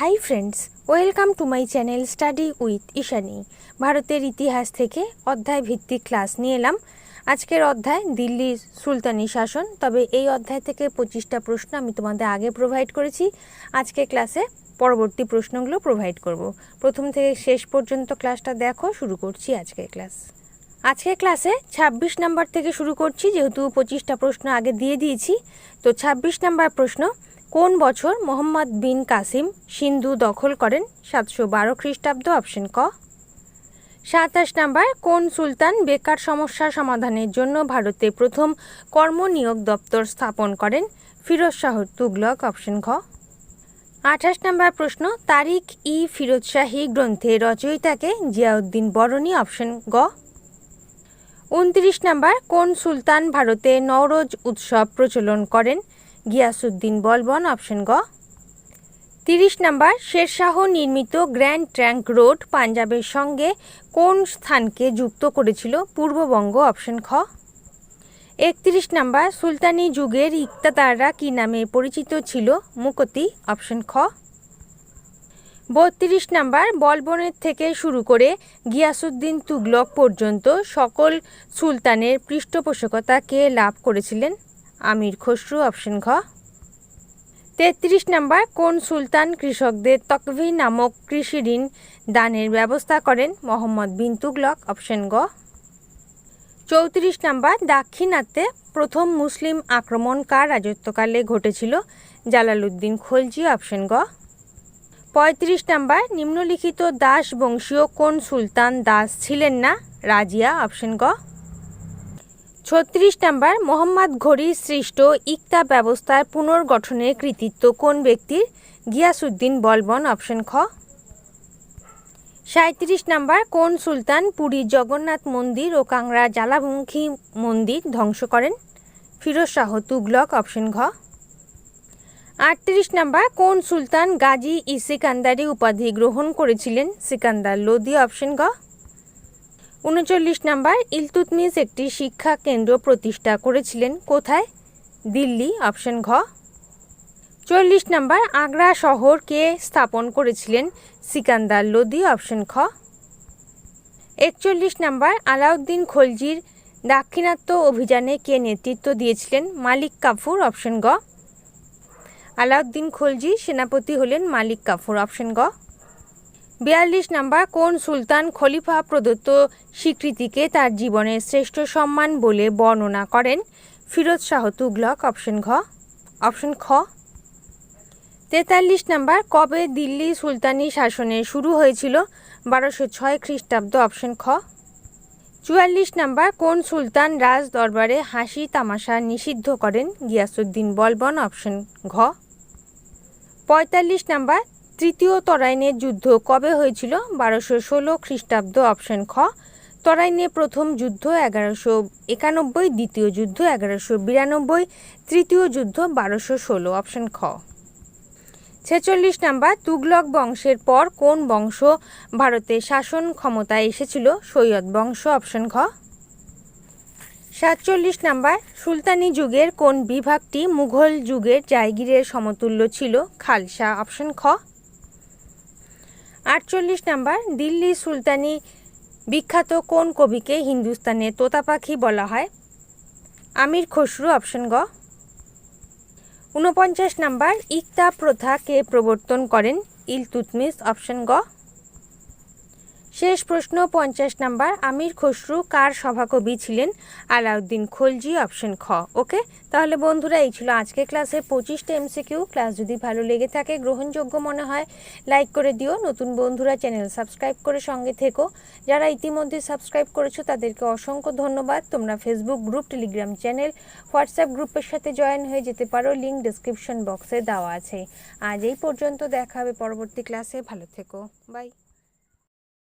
Hi friends welcome to my channel study with Ishani ভারতের ইতিহাস থেকে অধ্যায় ভিত্তিক ক্লাস নিয়ে এলাম। আজকের অধ্যায় দিল্লির সুলতানি শাসন। তবে এই অধ্যায় থেকে পঁচিশটা প্রশ্ন আমি তোমাদের আগে প্রোভাইড করেছি। আজকে ক্লাসে পরবর্তী প্রশ্নগুলো প্রোভাইড করব। প্রথম থেকে শেষ পর্যন্ত ক্লাসটা দেখো, শুরু করছি আজকের ক্লাস আজকের ক্লাসে ২৬ নাম্বার থেকে শুরু করছি, যেহেতু পঁচিশটা প্রশ্ন আগে দিয়ে দিয়েছি। তো ২৬ নাম্বার প্রশ্ন কোন বছর মোহাম্মদ বিন কাসিম সিন্ধু দখল করেন? সাতশো বারো খ্রিস্টাব্দ, অপশন ক। সাতাশ নাম্বার, কোন সুলতান বেকার সমস্যা সমাধানের জন্য ভারতে প্রথম কর্মনিয়োগ দপ্তর স্থাপন করেন? ফিরোজ শাহ তুগলক, অপশন খ আঠাশ নম্বর প্রশ্ন, তারিখ ই ফিরোজ শাহী গ্রন্থে রচয়িতাকে জিয়াউদ্দিন বরণী, অপশন গ। উনত্রিশ নাম্বার, কোন সুলতান ভারতে নওরোজ উৎসব প্রচলন করেন? গিয়াসুদ্দিন বলবন অপশন গ। তিরিশ নাম্বার, শেরশাহ নির্মিত গ্র্যান্ড ট্র্যাঙ্ক রোড পাঞ্জাবের সঙ্গে কোন স্থানকে যুক্ত করেছিল? পূর্ববঙ্গ অপশন খ। একত্রিশ নাম্বার, সুলতানি যুগের ইকতাদাররা কি নামে পরিচিত ছিল? মুকতি অপশন খ। বত্রিশ নাম্বার বলবনের থেকে শুরু করে গিয়াসুদ্দিন তুগলক পর্যন্ত সকল সুলতানের পৃষ্ঠপোষকতা কে লাভ করেছিলেন? আমির খসরু অপশন ঘ। তেত্রিশ নাম্বার, কোন সুলতান কৃষকদের তকভি নামক কৃষি ঋণ দানের ব্যবস্থা করেন? মোহাম্মদ বিন তুগলক অপশন গ চৌত্রিশ নাম্বার, দাক্ষিণাত্যে প্রথম মুসলিম আক্রমণ কার রাজত্বকালে ঘটেছিল? জালালউদ্দিন খলজি অপশন গ পঁয়ত্রিশ নাম্বার, নিম্নলিখিত দাস বংশীয় কোন সুলতান দাস ছিলেন না? রাজিয়া অপশন গ ছত্রিশ নাম্বার মোহাম্মদ ঘড়ির সৃষ্ট ইকতা ব্যবস্থার পুনর্গঠনের কৃতিত্ব কোন ব্যক্তির? গিয়াসুদ্দিন বলবন, অপশন খ। সাঁত্রিশ নাম্বার, কোন সুলতান পুরী জগন্নাথ মন্দির ও কাংড়া জ্বালামুখী মন্দির ধ্বংস করেন? ফিরোজ শাহ, তুগলক, অপশন ঘ। আটত্রিশ নাম্বার, কোন সুলতান গাজী ই সিকান্দারি উপাধি গ্রহণ করেছিলেন? সিকান্দার লোদি অপশন গ। উনচল্লিশ নাম্বার ইলতুতমিস একটি শিক্ষা কেন্দ্র প্রতিষ্ঠা করেছিলেন কোথায়? দিল্লি, অপশন ঘ। চল্লিশ নাম্বার, আগ্রা শহর কে স্থাপন করেছিলেন? সিকান্দার লোদি অপশন খ। একচল্লিশ নাম্বার, আলাউদ্দিন খলজির দাক্ষিণাত্য অভিযানে কে নেতৃত্ব দিয়েছিলেন? মালিক কাফুর, অপশন গ আলাউদ্দিন খলজি সেনাপতি হলেন মালিক কাফুর, অপশন গ বিয়াল্লিশ নাম্বার, কোন সুলতান খলিফা প্রদত্ত স্বীকৃতিকে তার জীবনের শ্রেষ্ঠ সম্মান বলে বর্ণনা করেন? ফিরোজ শাহ তুগলক, অপশন ঘ। অপশন খ। তেতাল্লিশ নাম্বার, কবে দিল্লি সুলতানি শাসনের শুরু হয়েছিল? বারোশো ছয় খ্রিস্টাব্দ, অপশন খ। চুয়াল্লিশ নাম্বার, কোন সুলতান রাজ দরবারে হাসি তামাশা নিষিদ্ধ করেন? গিয়াসুদ্দিন বলবন, অপশন ঘ। পঁয়তাল্লিশ নাম্বার তৃতীয় তরাইনের যুদ্ধ কবে হয়েছিল? বারোশো ষোলো খ্রিস্টাব্দ, অপশন খ। তরাইনে প্রথম যুদ্ধ এগারোশো একানব্বই, দ্বিতীয় যুদ্ধ এগারোশো বিরানব্বই, তৃতীয় যুদ্ধ বারোশো ষোলো, অপশন খ। ছেচল্লিশ নাম্বার তুগলক বংশের পর কোন বংশ ভারতে শাসন ক্ষমতায় এসেছিল? সৈয়দ বংশ, অপশন খ সাতচল্লিশ নাম্বার, সুলতানি যুগের কোন বিভাগটি মুঘল যুগের জায়গিরের সমতুল্য ছিল? খালসা, অপশন খ। আটচল্লিশ নাম্বার, দিল্লি সুলতানি বিখ্যাত কোন কবিকে হিন্দুস্তানে তোতা পাখি বলা হয়? আমির খসরু, অপশন গ। ঊনপঞ্চাশ নাম্বার ইকতা প্রথাকে প্রবর্তন করেন? ইলতুতমিস অপশন গ। শেষ প্রশ্ন, পঞ্চাশ নাম্বার। আমির খসরু কার সভাকবি ছিলেন? আলাউদ্দিন খলজি, অপশন খ। ওকে? তাহলে বন্ধুরা, এই ছিল আজকে ক্লাসে পঁচিশটা এমসিকিউ। ক্লাস যদি ভালো লেগে থাকে, গ্রহণযোগ্য মনে হয়, লাইক করে দিও। নতুন বন্ধুরা, চ্যানেল সাবস্ক্রাইব করে সঙ্গে থেকো। যারা ইতিমধ্যে সাবস্ক্রাইব করেছ, তাদেরকে অসংখ্য ধন্যবাদ। তোমরা Facebook group Telegram channel WhatsApp গ্রুপের সাথে জয়েন হয়ে যেতে পারো। লিঙ্ক ডিসক্রিপশন বক্সে দেওয়া আছে। আজ এই পর্যন্ত দেখা হবে পরবর্তী ক্লাসে। ভালো থেকো। বাই